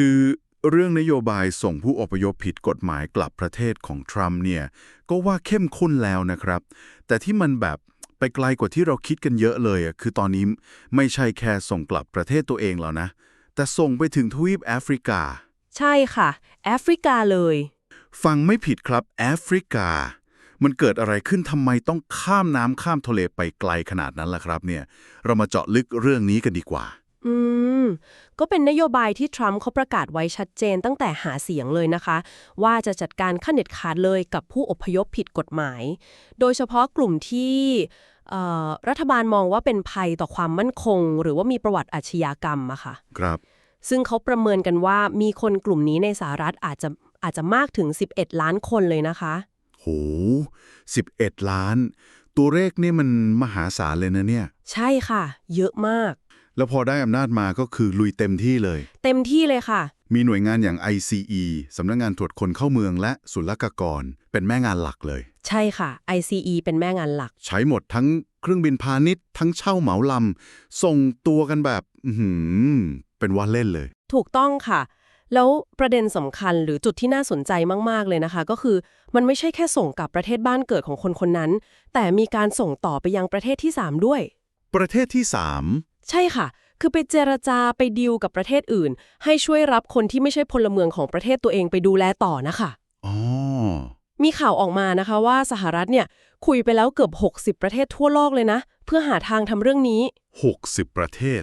คือเรื่องนโยบายส่งผู้อพยพผิดกฎหมายกลับประเทศของทรัมป์เนี่ย ก็ว่าเข้มข้นแล้วนะครับ แต่ที่มันแบบไปไกลกว่าที่เราคิดกันเยอะเลยอะคือตอนนี้ไม่ใช่แค่ส่งกลับประเทศตัวเองแล้วนะ แต่ส่งไปถึงทวีปแอฟริกา ใช่ค่ะ แอฟริกาเลย ฟังไม่ผิดครับแอฟริกา มันเกิดอะไรขึ้นทำไมต้องข้ามน้ำข้ามทะเลไปไกลขนาดนั้นล่ะครับเนี่ย เรามาเจาะลึกเรื่องนี้กันดีกว่า อืม ก็เป็นนโยบายที่ทรัมป์เขาประกาศไว้ชัดเจนตั้งแต่หาเสียงเลยนะคะ ว่าจะจัดการขั้นเด็ดขาดเลยกับผู้อพยพผิดกฎหมาย โดยเฉพาะกลุ่มที่เอ่อรัฐบาลมองว่าเป็นภัยต่อความมั่นคง หรือว่ามีประวัติอาชญากรรมอะค่ะ ครับ ซึ่งเขาประเมินกันว่ามีคนกลุ่มนี้ในสหรัฐอาจจะอาจจะมากถึง 11 ล้านคนเลยนะคะ โห 11 ล้าน ตัวเลขนี่มันมหาศาลเลยนะเนี่ย ใช่ค่ะ เยอะมาก แล้วพอได้อำนาจมาก็คือลุยเต็มที่เลย เต็มที่เลยค่ะ มีหน่วยงานอย่าง ICE สำนักงานตรวจคนเข้าเมืองและศุลกากร เป็นแม่งานหลักเลย ใช่ค่ะ ICE เป็นแม่งานหลัก ใช้หมดทั้งเครื่องบินพาณิชย์ทั้งเช่าเหมาลำ ส่งตัวกันแบบอื้อหือเป็นว่าเล่นเลย ถูกต้องค่ะ แล้วประเด็นสำคัญหรือจุดที่น่าสนใจมาก ๆ เลยนะคะ ก็คือมันไม่ใช่แค่ส่งกลับประเทศบ้านเกิดของคนคนนั้น แต่มีการส่งต่อไปยังประเทศที่ 3 ด้วย ประเทศที่ ใช่ค่ะ คือไปเจรจาไปดีลกับประเทศอื่น ให้ช่วยรับคนที่ไม่ใช่พลเมืองของประเทศตัวเองไปดูแลต่อนะคะ3อ๋อมีข่าวออกมานะคะว่าสหรัฐเนี่ยคุยไปแล้วเกือบ 60 ประเทศทั่วโลกเลยนะ เพื่อหาทางทำเรื่องนี้ 60 ประเทศ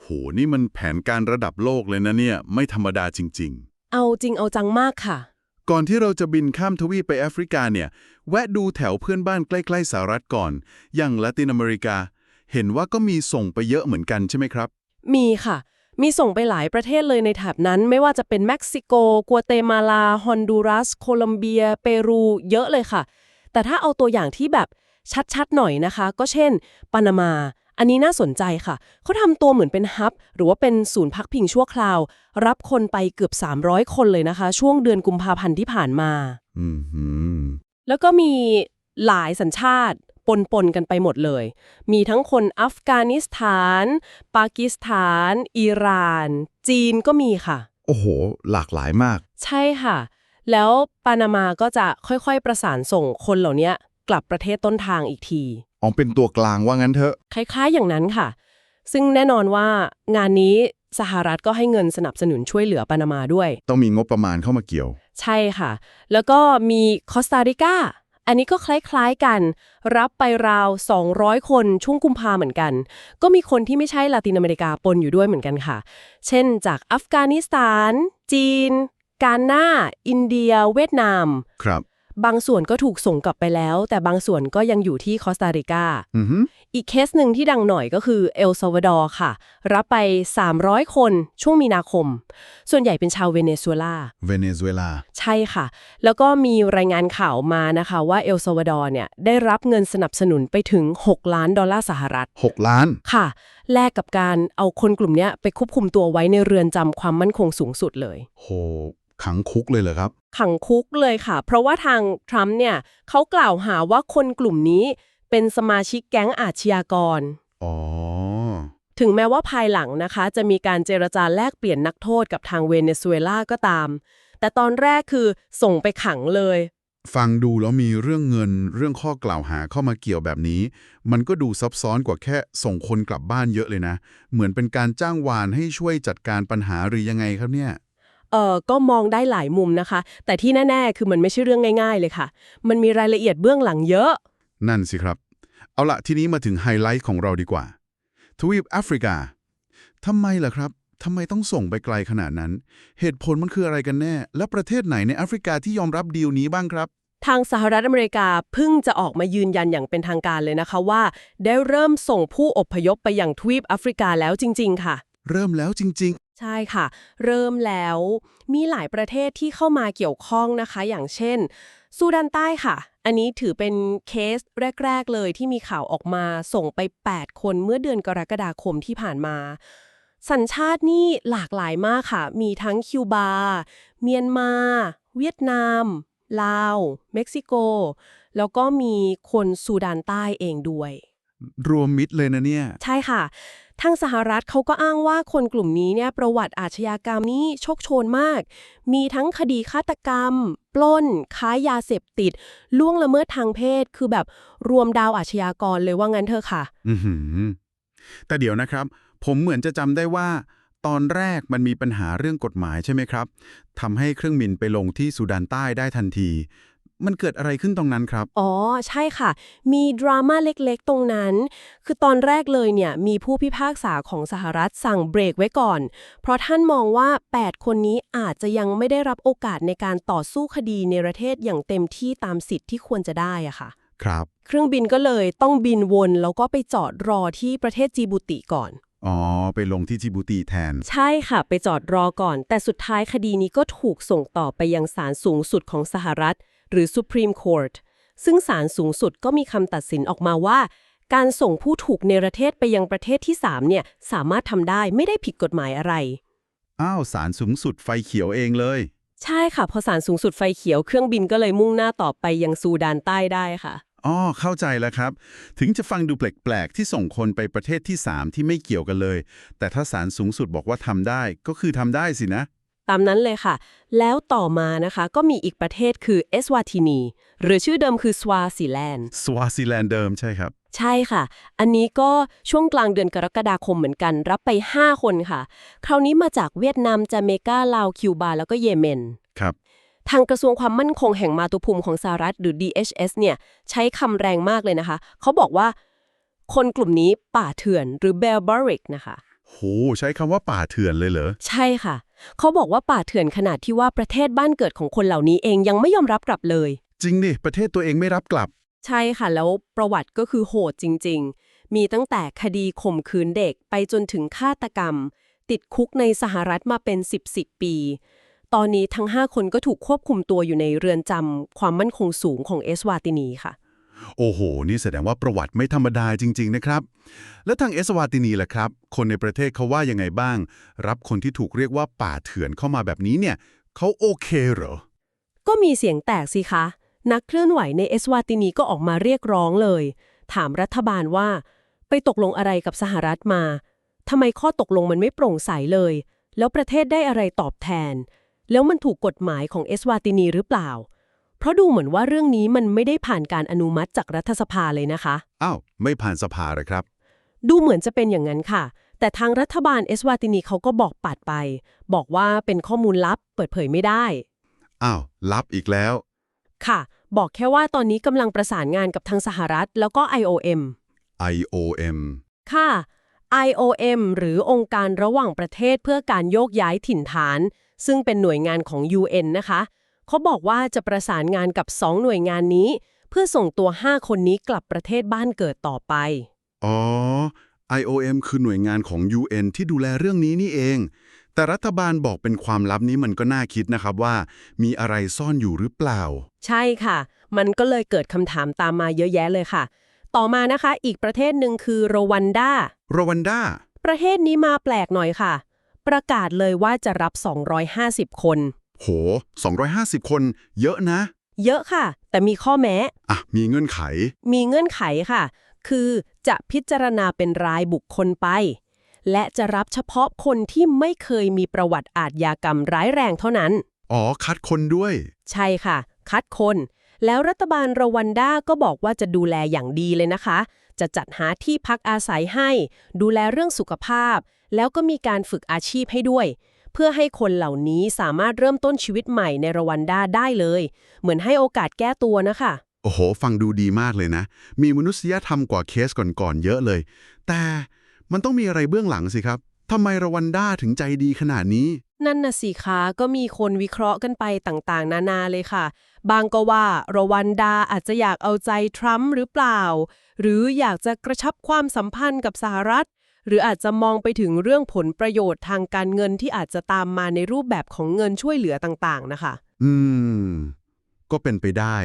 โห นี่มันแผนการระดับโลกเลยนะเนี่ย ไม่ธรรมดาจริง ๆ เอาจริงเอาจังมากค่ะ ก่อนที่เราจะบินข้ามทวีปไปแอฟริกาเนี่ย แวะดูแถวเพื่อนบ้านใกล้ ๆสหรัฐก่อน อย่างละตินอเมริกา เห็นว่าก็มีส่งไปเยอะเหมือนกันใช่ไหมครับ มีค่ะ มีส่งไปหลายประเทศเลยในแถบนั้น ไม่ว่าจะเป็นเม็กซิโก กัวเตมาลา ฮอนดูรัส โคลอมเบีย เปรู เยอะเลยค่ะ แต่ถ้าเอาตัวอย่างที่แบบชัดๆ หน่อยนะคะ ก็เช่น ปานามา อันนี้น่าสนใจค่ะ เขาทำตัวเหมือนเป็นฮับ หรือว่าเป็นศูนย์พักพิงชั่วคราว รับคนไปเกือบ 300 คนเลยนะคะ ช่วงเดือนกุมภาพันธ์ที่ผ่านมา อืมหืมแล้วก็มีหลายสัญชาติ ปนปนๆกันไปหมดเลย มีทั้งคนอัฟกานิสถาน ปากีสถาน อิหร่าน จีนก็มีค่ะ โอ้โห หลากหลายมาก ใช่ค่ะ แล้วปานามาก็จะค่อยๆประสานส่งคนเหล่านี้กลับประเทศต้นทางอีกทีอ๋อเป็นตัวกลางว่างั้นเถอะคล้าย ๆ อย่างนั้นค่ะ ซึ่งแน่นอนว่างานนี้สหรัฐก็ให้เงินสนับสนุนช่วยเหลือปานามาด้วย ต้องมีงบประมาณเข้ามาเกี่ยว ใช่ค่ะ แล้วก็มีคอสตาริกา อันนี้ก็คล้ายๆกัน รับไปราว 200 คนช่วงกุมภาเหมือนกัน ก็มีคนที่ไม่ใช่ลาตินอเมริกาปนอยู่ด้วยเหมือนกันค่ะ เช่น จากอัฟกานิสถาน จีน กานาอินเดีย เวียดนาม ครับ บางส่วนก็ถูกส่งกลับไปแล้ว แต่บางส่วนก็ยังอยู่ที่คอสตาริกาอือหืออีกเคสหนึ่งที่ดังหน่อยก็คือเอลซาวาดอร์ค่ะ รับไป 300 คนช่วงมีนาคม ส่วนใหญ่เป็นชาวเวเนซุเอลา เวเนซุเอลา ใช่ค่ะ แล้วก็มีรายงานข่าวมานะคะว่าเอลซาวาดอร์เนี่ยได้รับเงินสนับสนุนไปถึง 6 ล้านดอลลาร์สหรัฐ 6 ล้าน ค่ะ แลกกับการเอาคนกลุ่มเนี้ยไปควบคุมตัวไว้ในเรือนจำความมั่นคงสูงสุดเลย โห ขังคุกเลยเหรอครับ ขังคุกเลยค่ะ เพราะว่าทางทรัมป์เนี่ยเขากล่าวหาว่าคนกลุ่มนี้เป็นสมาชิกแก๊งอาชญากร อ๋อ ถึงแม้ว่าภายหลังนะคะ จะมีการเจรจาแลกเปลี่ยนนักโทษกับทางเวเนซุเอลาก็ตาม แต่ตอนแรกคือส่งไปขังเลย ฟังดูแล้วมีเรื่องเงินเรื่องข้อกล่าวหาเข้ามาเกี่ยวแบบนี้ มันก็ดูซับซ้อนกว่าแค่ส่งคนกลับบ้านเยอะเลยนะ เหมือนเป็นการจ้างวานให้ช่วยจัดการปัญหาหรือยังไงครับเนี่ย เออก็มองได้หลายมุมนะคะ แต่ที่แน่ ๆ คือมันไม่ใช่เรื่องง่าย ๆ เลยค่ะ มันมีรายละเอียดเบื้องหลังเยอะ นั่นสิครับ เอาละทีนี้มาถึงไฮไลท์ของเราดีกว่า ทวีปแอฟริกาทำไมล่ะครับทำไมต้องส่งไปไกลขนาดนั้น เหตุผลมันคืออะไรกันแน่ และประเทศไหนในแอฟริกาที่ยอมรับดีลนี้บ้างครับ ทางสหรัฐอเมริกาเพิ่งจะออกมายืนยันอย่างเป็นทางการเลยนะคะว่า ได้เริ่มส่งผู้อพยพไปยังทวีปแอฟริกาแล้วจริง ๆ ค่ะ เริ่มแล้วจริง ใช่ค่ะ เริ่มแล้วมีหลายประเทศที่เข้ามาเกี่ยวข้องนะคะ อย่างเช่นซูดานใต้ค่ะ อันนี้ถือเป็นเคสแรก ๆ เลยที่มีข่าวออกมาส่งไป 8 คนเมื่อเดือนกรกฎาคมที่ผ่านมา สัญชาตินี่หลากหลายมากค่ะ มีทั้งคิวบา เมียนมา เวียดนาม ลาว เม็กซิโก แล้วก็มีคนซูดานใต้เองด้วยๆรวมมิตรเลยนะเนี่ย ใช่ค่ะ ทางสหรัฐเขาก็อ้างว่าคนกลุ่มนี้เนี่ยประวัติอาชญากรรมนี้โชคโชนมาก มีทั้งคดีฆาตกรรม ปล้น ค้ายาเสพติด ล่วงละเมิดทางเพศ คือแบบรวมดาวอาชญากรเลยว่างั้นเถอะค่ะ อืแต่เดี๋ยวนะครับ ผมเหมือนจะจำได้ว่า ตอนแรกมันมีปัญหาเรื่องกฎหมายใช่ไหมครับทำให้เครื่องบินไปลงที่สุดานใต้ได้ทันที มันเกิดอะไรขึ้นตรงนั้นครับ อ๋อ ใช่ค่ะ มีดราม่าเล็กๆ ตรงนั้น คือตอนแรกเลยเนี่ย มีผู้พิพากษาของสหรัฐสั่งเบรกไว้ก่อน เพราะท่านมองว่า 8 คนนี้อาจจะยังไม่ได้รับโอกาสในการต่อสู้คดีในประเทศอย่างเต็มที่ตามสิทธิ์ที่ควรจะได้อะค่ะ ครับ เครื่องบินก็เลยต้องบินวนแล้วก็ไปจอดรอที่ประเทศจีบูติก่อนอ๋อ ไปลงที่จิบูตีแทน ใช่ค่ะ ไปจอดรอก่อน แต่สุดท้ายคดีนี้ก็ถูกส่งต่อไปยังศาลสูงสุดของสหรัฐ หรือ Supreme Court ซึ่งศาลสูงสุดก็มีคำตัดสินออกมาว่า การส่งผู้ถูกเนรเทศไปยังประเทศที่ 3 เนี่ย สามารถทำได้ไม่ได้ผิดกฎหมายอะไร อ้าวสารสูงสุดไฟเขียวเองเลย ใช่ค่ะ พอศาลสูงสุดไฟเขียวเครื่องบินก็เลยมุ่งหน้าต่อไปยังซูดานใต้ได้ค่ะ อ๋อเข้าใจแล้วครับ ถึงจะฟังดูแปลกๆ ที่ส่งคนไปประเทศที่ 3 ที่ไม่เกี่ยวกันเลย แต่ถ้าศาลสูงสุดบอกว่าทำได้ก็คือทำได้สินะ ตามนั้นเลยค่ะ แล้วต่อมานะคะก็มีอีกประเทศคือเอสวาตินี หรือชื่อเดิมคือสวาซิแลนด์ สวาซิแลนด์เดิมใช่ครับ ใช่ค่ะ อันนี้ก็ช่วงกลางเดือนกรกฎาคมเหมือนกัน รับไป 5 คนค่ะ คราวนี้มาจากเวียดนามจาเมกาลาว คิวบา แล้วก็เยเมน ครับ ทางกระทรวงความมั่นคงแห่งมาตุภูมิของสหรัฐหรือ DHS เนี่ยใช้คำแรงมากเลยนะคะ เขาบอกว่า คนกลุ่มนี้ป่าเถื่อนหรือ barbaric นะคะ โหใช้คำว่าป่าเถื่อนเลยเหรอ ใช่ค่ะ เขาบอกว่าป่าเถื่อนขนาดที่ว่าประเทศบ้านเกิดของคนเหล่านี้เองยังไม่ยอมรับกลับเลย จริงดิประเทศตัวเองไม่รับกลับ ใช่ค่ะ แล้วประวัติก็คือโหดจริง ๆ มีตั้งแต่คดีข่มขืนเด็กไปจนถึงฆาตกรรม ติดคุกในสหรัฐมาเป็น 10 10 ปี ตอนนี้ทั้ง 5 คนก็ถูกควบคุมตัวอยู่ในเรือนจำความมั่นคงสูงของเอสวาตินีค่ะ โอ้โห นี่แสดงว่าประวัติไม่ธรรมดาจริง ๆ นะครับ แล้วทางเอสวาตินีล่ะครับ คนในประเทศเขาว่ายังไงบ้าง รับคนที่ถูกเรียกว่าป่าเถื่อนเข้ามาแบบนี้เนี่ยเขาโอเคเหรอ ก็มีเสียงแตกสิคะ นักเคลื่อนไหวในเอสวาตินีก็ออกมาเรียกร้องเลย ถามรัฐบาลว่า ไปตกลงอะไรกับสหรัฐมาทำไมข้อตกลงมันไม่โปร่งใสเลย แล้วประเทศได้อะไรตอบแทน แล้วมันถูกกฎหมายของเอสวาตินีหรือเปล่า เพราะดูเหมือนว่าเรื่องนี้มันไม่ได้ผ่านการอนุมัติจากรัฐสภาเลยนะคะ อ้าวไม่ผ่านสภาเหรอครับ ดูเหมือนจะเป็นอย่างนั้นค่ะ แต่ทางรัฐบาลเอสวาตินีเขาก็บอกปัดไป บอกว่าเป็นข้อมูลลับเปิดเผยไม่ได้อ้าวรับอีกแล้ว ค่ะ บอกแค่ว่าตอนนี้กำลังประสานงานกับทางสหรัฐ แล้วก็ IOM IOM ค่ะ IOM หรือองค์การระหว่างประเทศเพื่อการโยกย้ายถิ่นฐาน ซึ่งเป็นหน่วยงานของ UN นะคะ เขาบอกว่าจะประสานงานกับ 2 หน่วยงานนี้ เพื่อส่งตัว 5 คนนี้กลับประเทศบ้านเกิดต่อไป อ๋อ IOM คือหน่วยงานของ UN ที่ดูแลเรื่องนี้นี่เอง แต่รัฐบาลบอกเป็นความลับนี้มันก็น่าคิดนะครับว่า มีอะไรซ่อนอยู่หรือเปล่า ใช่ค่ะ มันก็เลยเกิดคำถามตามมาเยอะแยะเลยค่ะ ต่อมานะคะ อีกประเทศหนึ่งคือโรวันดารวันดา ประเทศนี้มาแปลกหน่อยค่ะ ประกาศเลยว่าจะรับ 250 คน โห 250 คนเยอะนะ เยอะค่ะ แต่มีข้อแม้ อะ มีเงื่อนไข มีเงื่อนไขค่ะ คือจะพิจารณาเป็นรายบุคคลไป และจะรับเฉพาะคนที่ไม่เคยมีประวัติอาทยากรรมร้ายแรงเท่านั้น อ๋อ คัดคนด้วย ใช่ค่ะ คัดคน แล้วรัฐบาลรวันดาก็บอกว่าจะดูแลอย่างดีเลยนะคะ จะจัดหาที่พักอาศัยให้ ดูแลเรื่องสุขภาพ แล้วก็มีการฝึกอาชีพให้ด้วย เพื่อให้คนเหล่านี้สามารถเริ่มต้นชีวิตใหม่ในรวันดาได้เลย เหมือนให้โอกาสแก้ตัวนะคะโอ้โห ฟังดูดีมากเลยนะ มีมนุษยธรรมกว่าเคสก่อนๆเยอะเลย แต่มันต้องมีอะไรเบื้องหลังสิครับทำไมรวันด้าถึงใจดีขนาดนี้ นั่นน่ะสิคะก็มีคนวิเคราะห์กันไปต่างๆ นานาเลยค่ะ บางก็ว่ารวันดาอาจจะอยากเอาใจทรัมป์หรือเปล่า หรืออยากจะกระชับความสัมพันธ์กับสหรัฐ หรืออาจจะมองไปถึงเรื่องผลประโยชน์ทางการเงินที่อาจจะตามมาในรูปแบบของเงินช่วยเหลือต่างๆนะคะ อืม ก็เป็นไปได้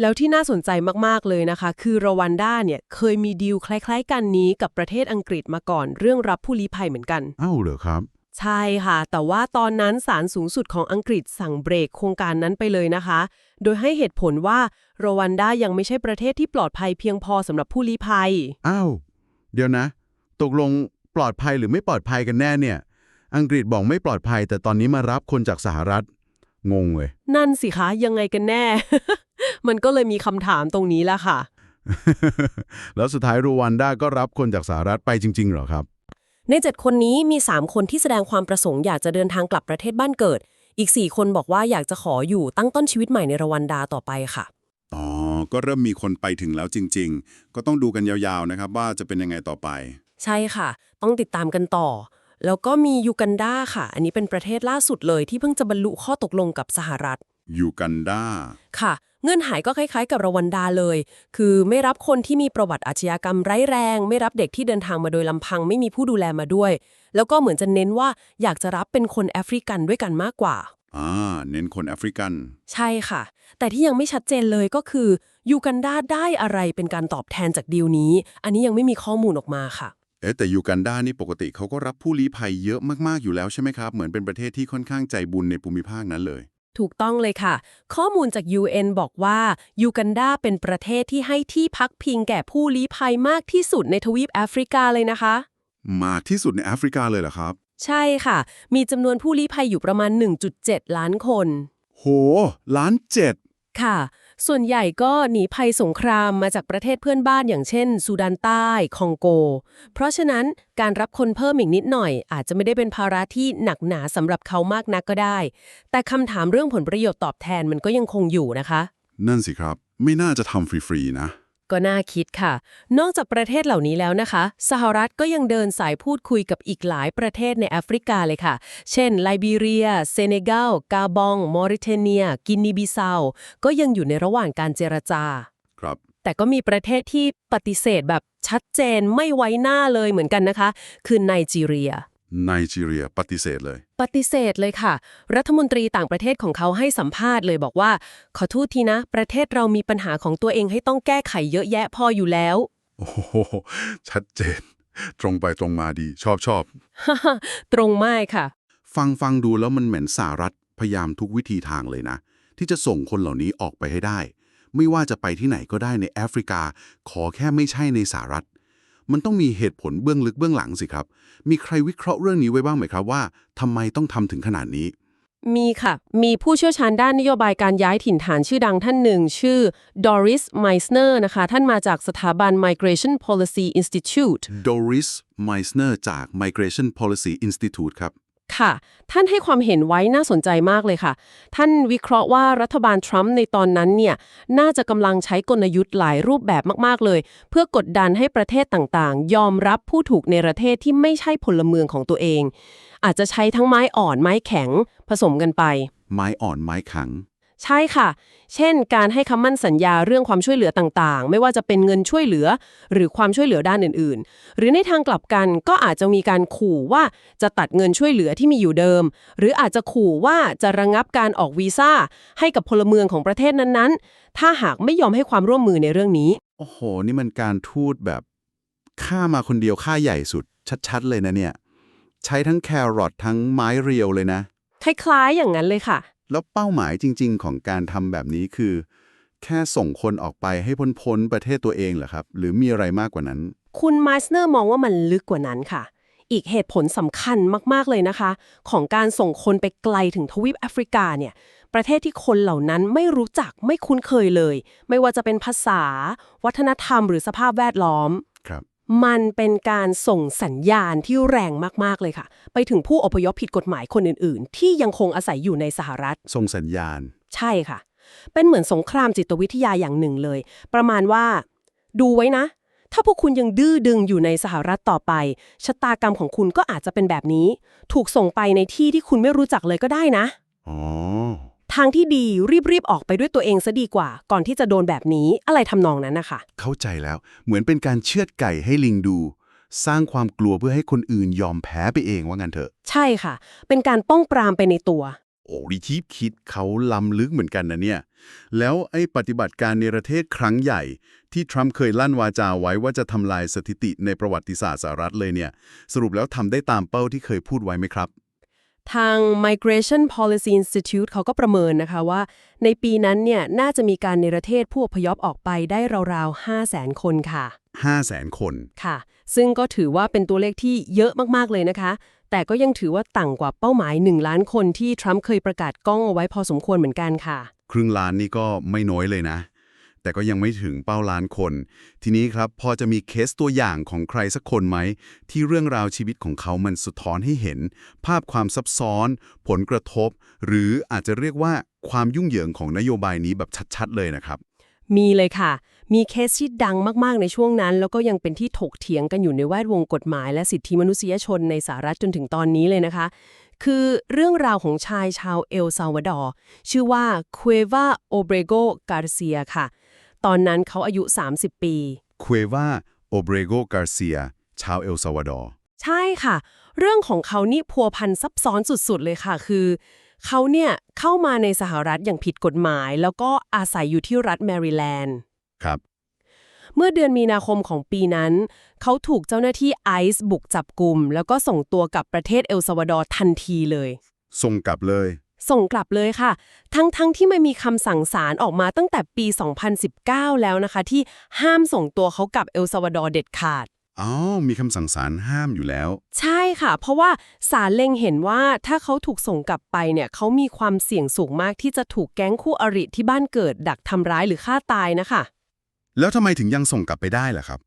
แล้วที่น่าสนใจมากๆเลยนะคะ คือรวันดาเนี่ยเคยมีดีลคล้าย ๆ กันนี้กับประเทศอังกฤษมาก่อน เรื่องรับผู้ลี้ภัยเหมือนกันเอ้าเหรอครับ ใช่ค่ะ แต่ว่าตอนนั้นศาลสูงสุดของอังกฤษสั่งเบรกโครงการนั้นไปเลยนะคะ โดยให้เหตุผลว่าโรวันดายังไม่ใช่ประเทศที่ปลอดภัยเพียงพอสำหรับผู้ลี้ภัย อ้าว เดี๋ยวนะ ตกลงปลอดภัยหรือไม่ปลอดภัยกันแน่เนี่ย อังกฤษบอกไม่ปลอดภัย แต่ตอนนี้มารับคนจากสหรัฐ งงเลย นั่นสิคะ ยังไงกันแน่ มันก็เลยมีคำถามตรงนี้แหละค่ะ แล้วสุดท้ายรูวันดาก็รับคนจากสหรัฐไปจริง ๆ เหรอครับ ใน 7 คนนี้มี 3 คนที่แสดงความประสงค์อยากจะเดินทางกลับประเทศบ้านเกิด อีก 4 คนบอกว่าอยากจะขออยู่ตั้งต้นชีวิตใหม่ในรวันดาต่อไปค่ะอ๋อก็เริ่มมีคนไปถึงแล้วจริง ๆ ก็ต้องดูกันยาวๆนะครับว่าจะเป็นยังไงต่อไป ใช่ค่ะ ต้องติดตามกันต่อ แล้วก็มียูกันดาค่ะ อันนี้เป็นประเทศล่าสุดเลยที่เพิ่งจะบรรลุข้อตกลงกับสหรัฐ ยูกันดา ค่ะ เงื่อนไขก็คล้ายๆ กับรวันดาเลย คือไม่รับคนที่มีประวัติอาชญากรรมร้ายแรง ไม่รับเด็กที่เดินทางมาโดยลำพัง ไม่มีผู้ดูแลมาด้วย แล้วก็เหมือนจะเน้นว่าอยากจะรับเป็นคนแอฟริกันด้วยกันมากกว่า อ่า เน้นคนแอฟริกัน ใช่ค่ะ แต่ที่ยังไม่ชัดเจนเลยก็คือยูกันดาได้อะไรเป็นการตอบแทนจากดีลนี้ อันนี้ยังไม่มีข้อมูลออกมาค่ะ เอ๊ะแต่ยูกันดานี่ปกติเขาก็รับผู้ลี้ภัยเยอะมากๆอยู่แล้วใช่ไหมครับ เหมือนเป็นประเทศที่ค่อนข้างใจบุญในภูมิภาคนั้นเลย ถูกต้องเลยค่ะ ข้อมูลจาก UN บอกว่ายูกันดาเป็นประเทศที่ให้ที่พักพิงแก่ผู้ลี้ภัยมากที่สุดในทวีปแอฟริกาเลยนะคะ มากที่สุดในแอฟริกาเลยเหรอครับ ใช่ค่ะ มีจำนวนผู้ลี้ภัยอยู่ประมาณ 1.7 ล้านคน โห ล้านเจ็ดค่ะ ส่วนใหญ่ก็หนีภัยสงครามมาจากประเทศเพื่อนบ้านอย่างเช่นซูดานใต้คองโก เพราะฉะนั้นการรับคนเพิ่มอีกนิดหน่อย อาจจะไม่ได้เป็นภาระที่หนักหนาสำหรับเขามากนักก็ได้ แต่คำถามเรื่องผลประโยชน์ตอบแทนมันก็ยังคงอยู่นะคะ นั่นสิครับ ไม่น่าจะทำฟรีๆนะ ก็น่าคิดค่ะ นอกจากประเทศเหล่านี้แล้วนะคะ สหรัฐก็ยังเดินสายพูดคุยกับอีกหลายประเทศในแอฟริกาเลยค่ะ เช่น ไลบีเรีย เซเนกัล กาบอง มอริเทเนีย กินีบิซาว ก็ยังอยู่ในระหว่างการเจรจา ครับ แต่ก็มีประเทศที่ปฏิเสธแบบชัดเจนไม่ไว้หน้าเลยเหมือนกันนะคะ คือไนจีเรีย ไนจีเรียปฏิเสธเลย ปฏิเสธเลยค่ะ รัฐมนตรีต่างประเทศของเขาให้สัมภาษณ์เลยบอกว่า ขอโทษทีนะ ประเทศเรามีปัญหาของตัวเองให้ต้องแก้ไขเยอะแยะพออยู่แล้ว โอ้โห ชัดเจน ตรงไปตรงมาดีชอบชอบ ตรงมากค่ะ ฟังฟังดูแล้วมันเหมือนสหรัฐพยายามทุกวิธีทางเลยนะ ที่จะส่งคนเหล่านี้ออกไปให้ได้ ไม่ว่าจะไปที่ไหนก็ได้ในแอฟริกา ขอแค่ไม่ใช่ในสหรัฐ มันต้องมีเหตุผลเบื้องลึกเบื้องหลังสิครับ มีใครวิเคราะห์เรื่องนี้ไว้บ้างไหมครับว่าทำไมต้องทำถึงขนาดนี้ มีค่ะ มีผู้เชี่ยวชาญด้านนโยบายการย้ายถิ่นฐานชื่อดังท่านหนึ่ง ชื่อ Doris Meissner นะคะ ท่านมาจากสถาบัน Migration Policy Institute Doris Meissner จาก Migration Policy Institute ครับ ค่ะ ท่านให้ความเห็นไว้น่าสนใจมากเลยค่ะ ท่านวิเคราะห์ว่ารัฐบาลทรัมป์ในตอนนั้นเนี่ยน่าจะกำลังใช้กลยุทธ์หลายรูปแบบมากๆเลย เพื่อกดดันให้ประเทศต่างๆ ยอมรับผู้ถูกในประเทศที่ไม่ใช่พลเมืองของตัวเอง อาจจะใช้ทั้งไม้อ่อนไม้แข็งผสมกันไป ไม้อ่อนไม้แข็ง ใช่ค่ะ เช่น การให้คำมั่นสัญญาเรื่องความช่วยเหลือต่างๆ ไม่ว่าจะเป็นเงินช่วยเหลือ หรือความช่วยเหลือด้านอื่นๆ หรือในทางกลับกันก็อาจจะมีการขู่ว่าจะตัดเงินช่วยเหลือที่มีอยู่เดิม หรืออาจจะขู่ว่าจะระงงับการออกวีซ่าให้กับพลเมืองของประเทศนั้นๆ ถ้าหากไม่ยอมให้ความร่วมมือในเรื่องนี้ โอ้โห นี่มันการทูตแบบฆ่ามาคนเดียวฆ่าใหญ่สุด ชัดๆ เลยนะเนี่ย ใช้ทั้งแครอททั้งไม้เรียวเลยนะ คล้ายๆ อย่างนั้นเลยค่ะ แล้วเป้าหมายจริง ๆ ของการทำแบบนี้คือ แค่ส่งคนออกไปให้พ้นพ้นๆประเทศตัวเองเหรอครับ หรือมีอะไรมากกว่านั้น คุณไมสเนอร์มองว่ามันลึกกว่านั้นค่ะ อีกเหตุผลสำคัญมากๆเลยนะคะ ของการส่งคนไปไกลถึงทวีปแอฟริกาเนี่ยประเทศที่คนเหล่านั้นไม่รู้จักไม่คุ้นเคยเลย ไม่ว่าจะเป็นภาษา วัฒนธรรม หรือสภาพแวดล้อม มันเป็นการส่งสัญญาณที่แรงมากๆเลยค่ะ ไปถึงผู้อพยพผิดกฎหมายคนอื่นๆ ที่ยังคงอาศัยอยู่ในสหรัฐ ส่งสัญญาณ ใช่ค่ะ เป็นเหมือนสงครามจิตวิทยาอย่างหนึ่งเลย ประมาณว่า ดูไว้นะ ถ้าพวกคุณยังดื้อดึงอยู่ในสหรัฐต่อไปชะตากรรมของคุณก็อาจจะเป็นแบบนี้ ถูกส่งไปในที่ที่คุณไม่รู้จักเลยก็ได้นะอ๋อ ทางที่ดีรีบๆออกไปด้วยตัวเองซะดีกว่า ก่อนที่จะโดนแบบนี้อะไรทำนองนั้นนะคะ เข้าใจแล้ว เหมือนเป็นการเชือดไก่ให้ลิงดู สร้างความกลัวเพื่อให้คนอื่นยอมแพ้ไปเองว่างั้นเถอะ ใช่ค่ะ เป็นการป้องปรามไปในตัว โอ้ดิทีฟคิดเขาล้ำลึกเหมือนกันนะเนี่ย แล้วไอ้ปฏิบัติการในประเทศครั้งใหญ่ที่ทรัมป์เคยลั่นวาจาไว้ว่าจะทำลายสถิติในประวัติศาสตร์สหรัฐเลยเนี่ย สรุปแล้วทำได้ตามเป้าที่เคยพูดไว้ไหมครับ ทาง Migration Policy Institute เขาก็ประเมินนะคะว่า ในปีนั้นเนี่ยน่าจะมีการเนรเทศผู้อพยพออกไปได้ราวๆ 5 0 0 0 0 0คนค่ะ 5 0 0 0 0 0คนค่ะ ซึ่งก็ถือว่าเป็นตัวเลขที่เยอะมากๆเลยนะคะ แต่ก็ยังถือว่าต่ำกว่าเป้าหมาย 1 ล้านคนที่ทรัมป์เคยประกาศกล้องเอาไว้พอสมควรเหมือนกันค่ะ ครึ่งล้านนี่ก็ไม่น้อยเลยนะ แต่ก็ยังไม่ถึงเป้าล้านคน ทีนี้ครับพอจะมีเคสตัวอย่างของใครสักคนไหม ที่เรื่องราวชีวิตของเขามันสะท้อนให้เห็น ภาพความซับซ้อน ผลกระทบ หรืออาจจะเรียกว่าความยุ่งเหยิงของนโยบายนี้แบบชัดๆ เลยนะครับ มีเลยค่ะ มีเคสที่ดังมากๆในช่วงนั้น แล้วก็ยังเป็นที่ถกเถียงกันอยู่ในแวดวงกฎหมาย และสิทธิมนุษยชนในสหรัฐจนถึงตอนนี้เลยนะคะคือเรื่องราวของชายชาวเอลซาวาดอร์ ชื่อว่าค u เว a โอเบรโกกา r เซียค่ะ ตอนนั้นเขาอายุ 30 ปีคุเอวาโอเบรโกกาเซีย ชาวเอลซาวาดอร์ ใช่ค่ะ เรื่องของเขานี่พัวพันซับซ้อนสุดๆเลยค่ะ คือเขาเนี่ยเข้ามาในสหรัฐอย่างผิดกฎหมาย แล้วก็อาศัยอยู่ที่รัฐแมริแลนด์ ครับ เมื่อเดือนมีนาคมของปีนั้น เขาถูกเจ้าหน้าที่ไอซ์บุกจับกลุ่ม แล้วก็ส่งตัวกลับประเทศเอลซาวาดอร์ทันทีเลย ส่งกลับเลย ส่งกลับเลยค่ะ ทั้งๆทที่ไม่มีคำสั่งศาลออกมาตั้งแต่ปี 2019 แล้วนะคะ ที่ห้ามส่งตัวเขากลับเอลซาวาดอร์เด็ดขาดอ๋อ มีคำสั่งศาลห้ามอยู่แล้ว ใช่ค่ะ เพราะว่าศาลเล็งเห็นว่าถ้าเขาถูกส่งกลับไปเนี่ยเขามีความเสี่ยงสูงมากที่จะถูกแก๊งคู่อริที่บ้านเกิด ดักทำร้ายหรือฆ่าตายนะคะ แล้วทำไมถึงยังส่งกลับไปได้ล่ะครับ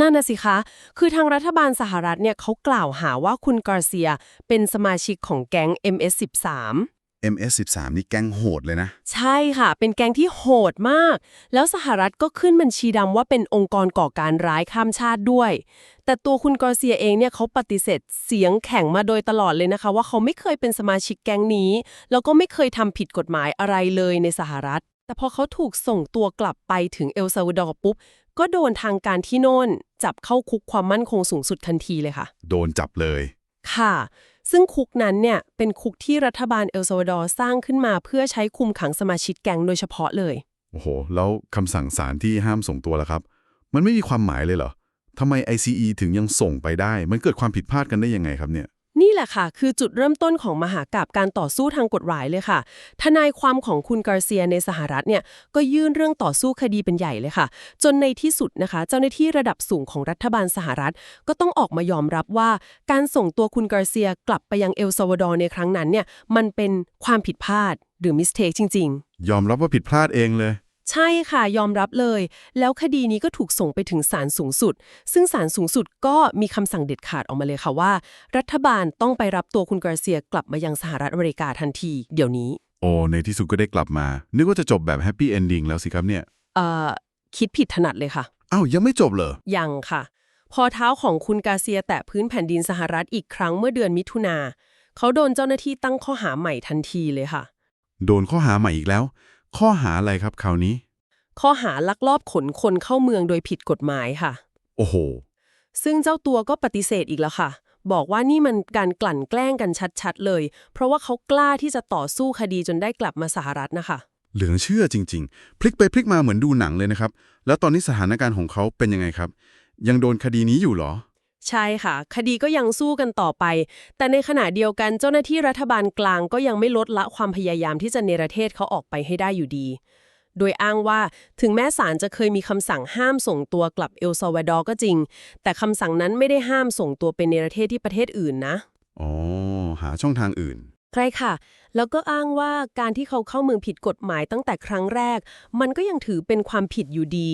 นั่นน่ะสิคะ คือทางรัฐบาลสหรัฐเนี่ยเขากล่าวหาว่าคุณกาเซียเป็นสมาชิกของแก๊ง MS13 MS13 นี่แก๊งโหดเลยนะ ใช่ค่ะ เป็นแก๊งที่โหดมาก แล้วสหรัฐก็ขึ้นบัญชีดำว่าเป็นองค์กรก่อการร้ายข้ามชาติด้วย แต่ตัวคุณกอร์เซียเองเนี่ยเขาปฏิเสธเสียงแข็งมาโดยตลอดเลยนะคะ ว่าเขาไม่เคยเป็นสมาชิกแก๊งนี้ แล้วก็ไม่เคยทำผิดกฎหมายอะไรเลยในสหรัฐ แต่พอเขาถูกส่งตัวกลับไปถึงเอลซาวาดอร์ปุ๊บก็โดนทางการที่โน่น จับเข้าคุกความมั่นคงสูงสุดทันทีเลยค่ะ โดนจับเลย ค่ะ ซึ่งคุกนั้นเนี่ยเป็นคุกที่รัฐบาลเอลซาวาดอร์สร้างขึ้นมาเพื่อใช้คุมขังสมาชิกแก๊งโดยเฉพาะเลย โอ้โห แล้วคำสั่งศาลที่ห้ามส่งตัวล่ะครับ มันไม่มีความหมายเลยเหรอทำไม ICE ถึงยังส่งไปได้ มันเกิดความผิดพลาดกันได้ยังไงครับเนี่ย นี่แหละค่ะ คือจุดเริ่มต้นของมหากาบการต่อสู้ทางกฎหมายเลยค่ะ ทนายความของคุณกาเซียในสหรัฐเนี่ยก็ยื่นเรื่องต่อสู้คดีเป็นใหญ่เลยค่ะ จนในที่สุดนะคะ เจ้าหน้าที่ระดับสูงของรัฐบาลสหรัฐ ก็ต้องออกมายอมรับว่า การส่งตัวคุณกาเซียกลับไปยังเอลซาวาดอร์ในครั้งนั้นเนี่ยมันเป็นความผิดพลาดหรือมิสเทคจริง ๆ ยอมรับว่าผิดพลาดเองเลย ใช่ค่ะยอมรับเลย แล้วคดีนี้ก็ถูกส่งไปถึงศาลสูงสุด ซึ่งศาลสูงสุดก็มีคำสั่งเด็ดขาดออกมาเลยค่ะว่า รัฐบาลต้องไปรับตัวคุณกาเซียกลับมายังสหรัฐอเมริกาทันที เดี๋ยวนี้ โอ้ ในที่สุดก็ได้กลับมา นึกว่าจะจบแบบแฮปปี้เอนดิ้งแล้วสิครับเนี่ยเอ่อคิดผิดถนัดเลยค่ะ อ้าว ยังไม่จบเหรอ ยังค่ะ พอเท้าของคุณกาเซียแตะพื้นแผ่นดินสหรัฐอีกครั้งเมื่อเดือนมิถุนาเขาโดนเจ้าหน้าที่ตั้งข้อหาใหม่ทันทีเลยค่ะ โดนข้อหาใหม่อีกแล้ว ข้อหาอะไรครับคราวนี้ ข้อหาลักลอบขนคนเข้าเมืองโดยผิดกฎหมายค่ะ โอ้โห ซึ่งเจ้าตัวก็ปฏิเสธอีกแล้วค่ะ บอกว่านี่มันการกลั่นแกล้งกันชัดๆเลย เพราะว่าเขากล้าที่จะต่อสู้คดีจนได้กลับมาสหรัฐนะคะ เหลือเชื่อจริง ๆ พลิกไปพลิกมาเหมือนดูหนังเลยนะครับ แล้วตอนนี้สถานการณ์ของเขาเป็นยังไงครับ ยังโดนคดีนี้อยู่เหรอ ใช่ค่ะ คดีก็ยังสู้กันต่อไป แต่ในขณะเดียวกันเจ้าหน้าที่รัฐบาลกลางก็ยังไม่ลดละความพยายามที่จะเนรเทศเขาออกไปให้ได้อยู่ดี โดยอ้างว่าถึงแม้ศาลจะเคยมีคำสั่งห้ามส่งตัวกลับเอลซาวาดอร์ก็จริง แต่คำสั่งนั้นไม่ได้ห้ามส่งตัวไปเนรเทศที่ประเทศอื่นนะอ๋อหาช่องทางอื่นใช่ค่ะ แล้วก็อ้างว่าการที่เขาเข้าเมืองผิดกฎหมายตั้งแต่ครั้งแรก มันก็ยังถือเป็นความผิดอยู่ดี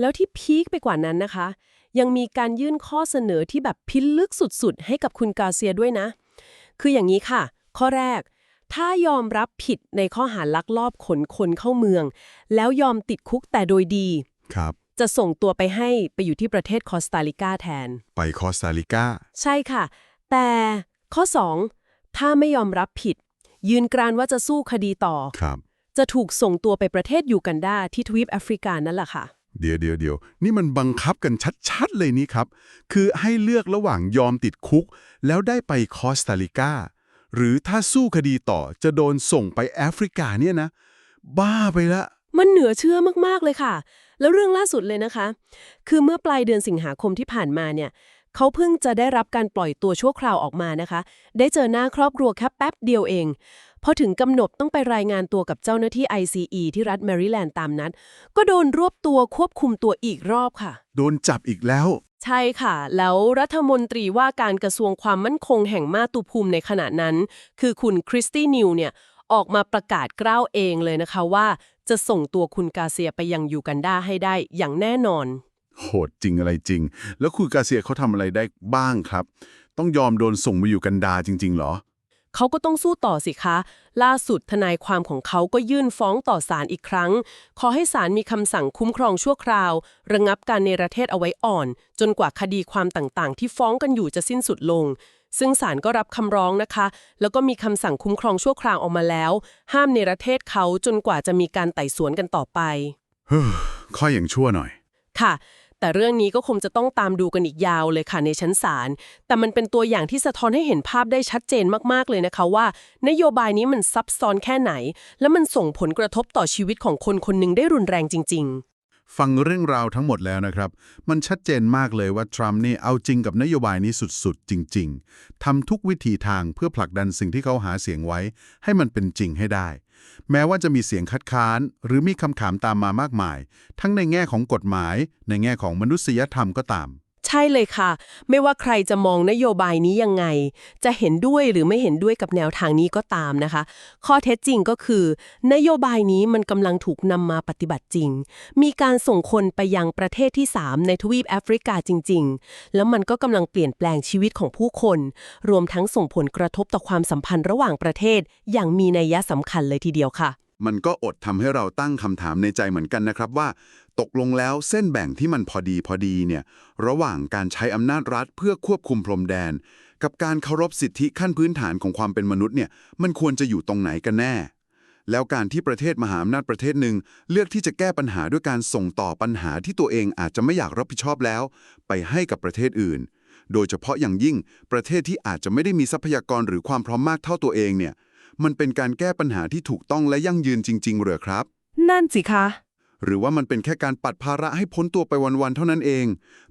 แล้วที่พีคไปกว่านั้นนะคะ ยังมีการยื่นข้อเสนอที่แบบพิลึกสุดๆ ให้กับคุณกาเซียด้วยนะ คืออย่างนี้ค่ะ ข้อแรก ถ้ายอมรับผิดในข้อหาลักลอบขนคนเข้าเมือง แล้วยอมติดคุกแต่โดยดี ครับ จะส่งตัวไปให้ไปอยู่ที่ประเทศคอสตาริกาแทน ไปคอสตาริกา ใช่ค่ะ แต่ข้อ 2 ถ้าไม่ยอมรับผิด ยืนกรานว่าจะสู้คดีต่อ ครับ จะถูกส่งตัวไปประเทศยูกันดาที่ทวีปแอฟริกานั่นแหละค่ะ เดี๋ยวเดี๋ยวเดี๋ยวนี่มันบังคับกันชัดๆ เลยนี่ครับ คือให้เลือกระหว่างยอมติดคุก แล้วได้ไปคอสตาริกา หรือถ้าสู้คดีต่อจะโดนส่งไปแอฟริกาเนี่ยนะ บ้าไปละ มันเหนือเชื่อมากๆเลยค่ะ แล้วเรื่องล่าสุดเลยนะคะ คือเมื่อปลายเดือนสิงหาคมที่ผ่านมาเนี่ยเขาเพิ่งจะได้รับการปล่อยตัวชั่วคราวออกมานะคะ ได้เจอหน้าครอบครัวแค่แป๊บเดียวเอง พอถึงกำหนดต้องไปรายงานตัวกับเจ้าหน้าที่ ICE ที่รัฐแมริแลนด์ตามนัด ก็โดนรวบตัวควบคุมตัวอีกรอบค่ะ โดนจับอีกแล้ว ใช่ค่ะ แล้วรัฐมนตรีว่าการกระทรวงความมั่นคงแห่งมาตุภูมิในขณะนั้น คือคุณคริสตี้นิวเนี่ยออกมาประกาศกล้าวเองเลยนะคะว่า จะส่งตัวคุณกาเซียไปยังยูกันดาให้ได้อย่างแน่นอน โหดจริงอะไรจริง แล้วคุณกาเซียเขาทำอะไรได้บ้างครับ ต้องยอมโดนส่งมาอยู่กันดาจริง ๆ เหรอ เขาก็ต้องสู้ต่อสิคะ ล่าสุดทนายความของเขาก็ยื่นฟ้องต่อศาลอีกครั้ง ขอให้ศาลมีคำสั่งคุ้มครองชั่วคราว ระงับการเนรเทศเอาไว้อ่อน จนกว่าคดีความต่างๆ ที่ฟ้องกันอยู่จะสิ้นสุดลง ซึ่งศาลก็รับคำร้องนะคะ แล้วก็มีคำสั่งคุ้มครองชั่วคราวออกมาแล้ว ห้ามเนรเทศเขาจนกว่าจะมีการไต่สวนกันต่อไปเฮ้อข้ออย่างชั่วหน่อย ค่ะ แต่เรื่องนี้ก็คงจะต้องตามดูกันอีกยาวเลยค่ะในชั้นศาล แต่มันเป็นตัวอย่างที่สะท้อนให้เห็นภาพได้ชัดเจนมากๆเลยนะคะว่า นโยบายนี้มันซับซ้อนแค่ไหน และมันส่งผลกระทบต่อชีวิตของคนคนหนึ่งได้รุนแรงจริง ๆฟังเรื่องราวทั้งหมดแล้วนะครับ มันชัดเจนมากเลยว่าทรัมป์นี่เอาจริงกับนโยบายนี้สุดๆ จริง ๆ ทำทุกวิธีทางเพื่อผลักดันสิ่งที่เขาหาเสียงไว้ ให้มันเป็นจริงให้ได้ แม้ว่าจะมีเสียงคัดค้าน หรือมีคำถามตามมามากมาย ทั้งในแง่ของกฎหมาย ในแง่ของมนุษยธรรมก็ตาม ใช่เลยค่ะ ไม่ว่าใครจะมองนโยบายนี้ยังไง จะเห็นด้วยหรือไม่เห็นด้วยกับแนวทางนี้ก็ตามนะคะ ข้อเท็จจริงก็คือ นโยบายนี้มันกำลังถูกนำมาปฏิบัติจริง มีการส่งคนไปยังประเทศที่ 3 ในทวีปแอฟริกาจริง ๆ แล้วมันก็กำลังเปลี่ยนแปลงชีวิตของผู้คน รวมทั้งส่งผลกระทบต่อความสัมพันธ์ระหว่างประเทศ อย่างมีนัยสำคัญเลยทีเดียวค่ะ มันก็อดทำให้เราตั้งคำถามในใจเหมือนกันนะครับว่า ตกลงแล้วเส้นแบ่งที่มันพอดีพอดีเนี่ยระหว่างการใช้อำนาจรัฐเพื่อควบคุมพรมแดน กับการเคารพสิทธิขั้นพื้นฐานของความเป็นมนุษย์เนี่ยมันควรจะอยู่ตรงไหนกันแน่ แล้วการที่ประเทศมหาอำนาจประเทศหนึ่งเลือกที่จะแก้ปัญหาด้วยการส่งต่อปัญหาที่ตัวเองอาจจะไม่อยากรับผิดชอบแล้ว ไปให้กับประเทศอื่น โดยเฉพาะอย่างยิ่งประเทศที่อาจจะไม่ได้มีทรัพยากรหรือความพร้อมมากเท่าตัวเองเนี่ยมันเป็นการแก้ปัญหาที่ถูกต้องและยั่งยืนจริง ๆ เหรือครับ นั่นสิคะ หรือว่ามันเป็นแค่การปัดภาระให้พ้นตัวไปวันๆเท่านั้นเอง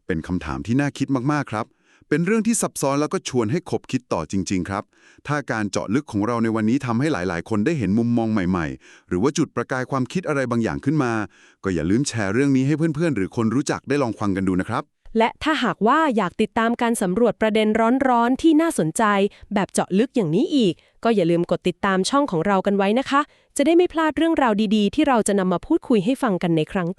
เป็นคำถามที่น่าคิดมากๆครับ เป็นเรื่องที่ซับซ้อนแล้วก็ชวนให้คบคิดต่อจริง ๆ ครับ ถ้าการเจาะลึกของเราในวันนี้ทำให้หลายๆ คนได้เห็นมุมมองใหม่ๆ หรือว่าจุดประกายความคิดอะไรบางอย่างขึ้นมา ก็อย่าลืมแชร์เรื่องนี้ให้เพื่อนๆ หรือคนรู้จักได้ลองฟังกันดูนะครับและถ้าหากว่าอยากติดตามการสำรวจประเด็นร้อนๆ ที่น่าสนใจ แบบเจาะลึกอย่างนี้อีก ก็อย่าลืมกดติดตามช่องของเรากันไว้นะคะ จะได้ไม่พลาดเรื่องราวดีๆ ที่เราจะนำมาพูดคุยให้ฟังกันในครั้งต่อ